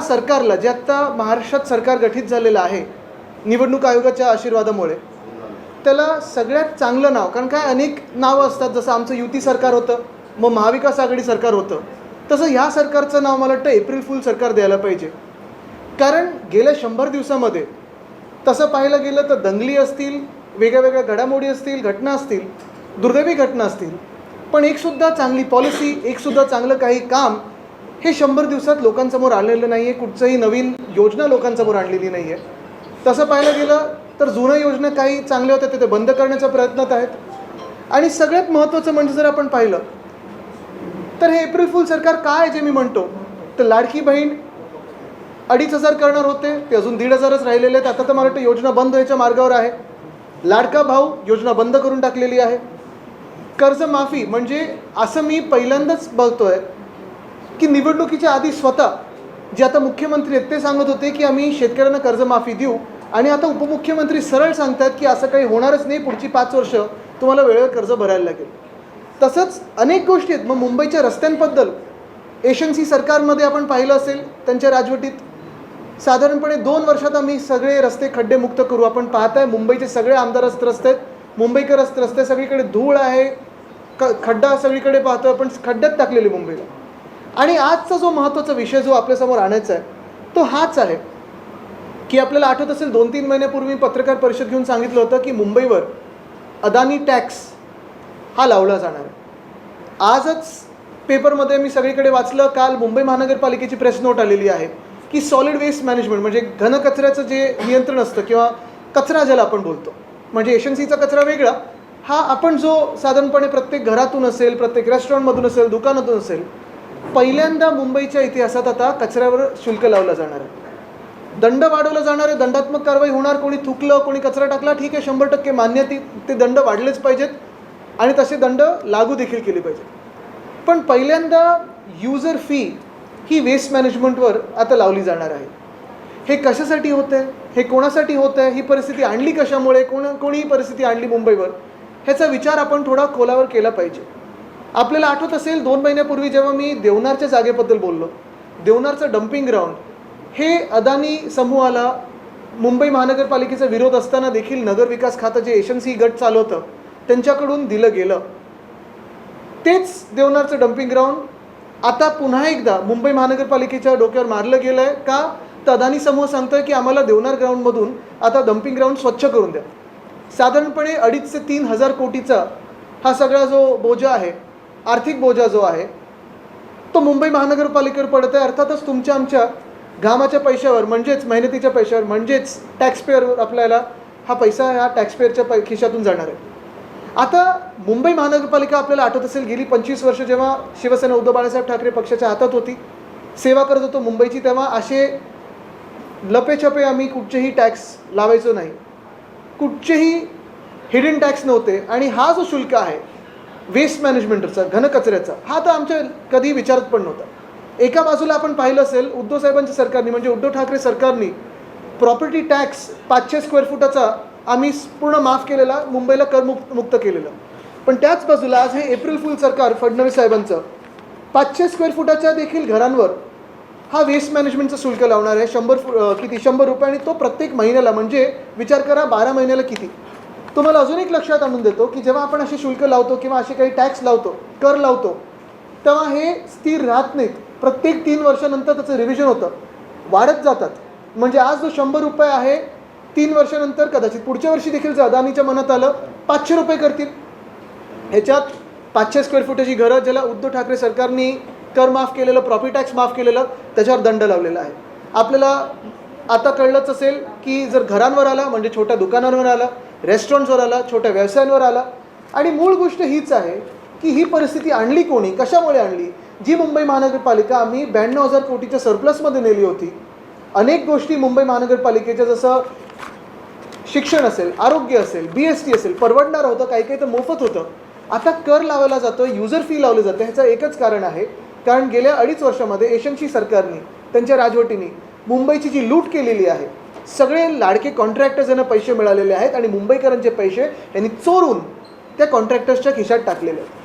ह्या सरकारला जे आत्ता महाराष्ट्रात सरकार गठीत झालेलं आहे निवडणूक आयोगाच्या आशीर्वादामुळे त्याला सगळ्यात चांगलं नाव कारण काय अनेक नावं असतात जसं आमचं युती सरकार होतं मग महाविकास आघाडी सरकार होतं तसं ह्या सरकारचं नाव मला वाटतं एप्रिल फुल सरकार द्यायला पाहिजे. कारण गेल्या शंभर दिवसामध्ये तसं पाहायला गेलं तर दंगली असतील वेगळ्या वेगळ्या घडामोडी असतील घटना असतील दुर्दैवी घटना असतील पण एकसुद्धा चांगली पॉलिसी एकसुद्धा चांगलं काही काम हे शंभर दिवसात लोकांसमोर आलेलं नाही आहे कुठचंही नवीन योजना लोकांसमोर आणलेली नाही आहे तसं पाहायला गेलं तर जुन्या योजना काही चांगल्या होत्या ते ते बंद करण्याच्या प्रयत्नात आहेत. आणि सगळ्यात महत्त्वाचं म्हणजे जर आपण पाहिलं तर हे एप्रिल फुल सरकार काय आहे जे मी म्हणतो? तर लाडकी बहीण अडीच हजार करणार होते ते अजून दीड हजारच राहिलेले आहेत. आता तर मला वाटतं योजना बंद व्हायच्या मार्गावर आहे. लाडका भाऊ योजना बंद करून टाकलेली आहे. कर्जमाफी म्हणजे असं मी पहिल्यांदाच बघतोय की निवडणुकीच्या आधी स्वतः जे आता मुख्यमंत्री आहेत ते सांगत होते की आम्ही शेतकऱ्यांना कर्जमाफी देऊ. आणि आता उपमुख्यमंत्री सरळ सांगतात की असं काही होणारच नाही पुढची पाच वर्ष तुम्हाला वेळेवर कर्ज भरायला लागेल. तसंच अनेक गोष्टी आहेत. मग मुंबईच्या रस्त्यांबद्दल एशन्सी सरकारमध्ये आपण पाहिलं असेल त्यांच्या राजवटीत. साधारणपणे दोन वर्षात आम्ही सगळे रस्ते खड्डेमुक्त करू. आपण पाहताय मुंबईचे सगळे आमदारच रस्ते आहेत. मुंबईकर रस्ते रस्ते सगळीकडे धूळ आहे. क खड्डा सगळीकडे पाहतो आपण खड्ड्यात टाकलेली मुंबईला. आणि आजचा जो महत्त्वाचा विषय जो आपल्यासमोर आणायचा आहे तो हाच आहे. की आपल्याला आठवत असेल दोन तीन महिन्यापूर्वी पत्रकार परिषद घेऊन सांगितलं होतं की मुंबईवर अदानी टॅक्स हा लावला जाणार आहे. आजच पेपरमध्ये मी सगळीकडे वाचलं काल मुंबई महानगरपालिकेची प्रेस नोट आलेली आहे की सॉलिड वेस्ट मॅनेजमेंट म्हणजे घनकचऱ्याचं जे नियंत्रण असतं किंवा कचरा ज्याला आपण बोलतो म्हणजे एशन्सीचा कचरा वेगळा हा आपण जो साधारणपणे प्रत्येक घरातून असेल प्रत्येक रेस्टॉरंटमधून असेल दुकानातून असेल पहिल्यांदा मुंबईच्या इतिहासात आता कचऱ्यावर शुल्क लावलं जाणार आहे. दंड वाढवला जाणार आहे दंडात्मक कारवाई होणार कोणी थुकलं कोणी कचरा टाकला ठीक आहे शंभर टक्के मान्य ती ते दंड वाढलेच पाहिजेत आणि तसे दंड लागू देखील केले पाहिजेत. पण पहिल्यांदा युजर फी ही वेस्ट मॅनेजमेंटवर आता लावली जाणार आहे. हे कशासाठी होतं आहे? हे कोणासाठी होतं आहे? ही परिस्थिती आणली कशामुळे? कोण कोणी ही परिस्थिती आणली मुंबईवर? ह्याचा विचार आपण थोडा खोलावर केला पाहिजे. आपल्याला आठवत असेल दोन महिन्यापूर्वी जेव्हा मी देवनारच्या जागेबद्दल बोललो. देवनारचं डम्पिंग ग्राउंड हे अदानी समूहाला मुंबई महानगरपालिकेचा विरोध असताना देखील नगरविकास खातं जे एशन्सी गट चालवतं त्यांच्याकडून दिलं गेलं. तेच देवनारचं डम्पिंग ग्राउंड आता पुन्हा एकदा मुंबई महानगरपालिकेच्या डोक्यावर मारलं गेलं आहे का? तर अदानी समूह सांगतोय की आम्हाला देवनार ग्राउंडमधून आता डम्पिंग ग्राउंड स्वच्छ करून द्या. साधारणपणे अडीच ते तीन हजार कोटीचा हा सगळा जो बोजा आहे आर्थिक बोजा जो आहे तो मुंबई महानगरपालिकेवर पडत आहे अर्थातच तुमच्या आमच्या घामाच्या पैशावर म्हणजेच मेहनतीच्या पैशावर म्हणजेच टॅक्सपेअरवर आपल्याला हा पैसा ह्या टॅक्सपेअरच्या पै खिशातून जाणार आहे. आता मुंबई महानगरपालिका आपल्याला आठवत असेल गेली पंचवीस वर्ष जेव्हा शिवसेना उद्धव बाळासाहेब ठाकरे पक्षाच्या हातात होती सेवा करत होतो मुंबईची तेव्हा असे लपेछपे आम्ही कुठचेही टॅक्स लावायचो नाही. कुठचेही हिडन टॅक्स नव्हते. आणि हा जो शुल्क आहे वेस्ट मॅनेजमेंटचा घनकचऱ्याचा हा तर आमच्या कधी विचारत पण नव्हता. एका बाजूला आपण पाहिलं असेल उद्धव साहेबांच्या सरकारने म्हणजे उद्धव ठाकरे सरकारने प्रॉपर्टी टॅक्स पाचशे स्क्वेअर फुटाचा आम्ही पूर्ण माफ केलेला मुंबईला करमुक्त मुक्त केलेलं. पण त्याच बाजूला आज हे एप्रिल फुल सरकार फडणवीस साहेबांचं पाचशे स्क्वेअर फुटाच्या देखील घरांवर हा वेस्ट मॅनेजमेंटचं शुल्क लावणार आहे शंभर फु किती? शंभर रुपये आणि तो प्रत्येक महिन्याला म्हणजे विचार करा बारा महिन्याला किती? तुम्हाला अजून एक लक्षात आणून देतो की जेव्हा आपण असे शुल्क लावतो किंवा असे काही टॅक्स लावतो कर लावतो तेव्हा हे स्थिर राहत नाहीत. प्रत्येक तीन वर्षानंतर त्याचं रिव्हिजन होतं. वाढत जातात. म्हणजे आज जो शंभर रुपये आहे तीन वर्षानंतर कदाचित पुढच्या वर्षी देखील जर अदानीच्या मनात आलं पाचशे रुपये करतील. ह्याच्यात पाचशे स्क्वेअर फुटाची घरं ज्याला उद्धव ठाकरे सरकारने कर माफ केलेलं प्रॉफिट टॅक्स माफ केलेलं त्याच्यावर दंड लावलेला आहे. आपल्याला आता कळलंच असेल की जर घरांवर आला म्हणजे छोट्या दुकानांवर आला रेस्टॉरंट्सवर आला छोट्या व्यवसायांवर आला आणि मूळ गोष्ट हीच आहे की ही परिस्थिती आणली कोणी कशामुळे आणली? जी मुंबई महानगरपालिका आम्ही ब्याण्णव हजार कोटीच्या सरप्लसमध्ये नेली होती. अनेक गोष्टी मुंबई महानगरपालिकेच्या जसं शिक्षण असेल आरोग्य असेल बी एस टी असेल परवडणार होतं काही काही तर मोफत होतं. आता कर लावला जातो युजर फी लावली जाते ह्याचं एकच कारण आहे. कारण गेल्या अडीच वर्षामध्ये एशनची सरकारने त्यांच्या राजवटीने मुंबईची जी लूट केलेली आहे सगळे लाडके कॉन्ट्रॅक्टर्स यांना पैसे मिळालेले आहेत आणि मुंबईकरांचे पैसे यांनी चोरून त्या कॉन्ट्रॅक्टर्सच्या खिशात टाकलेले आहेत.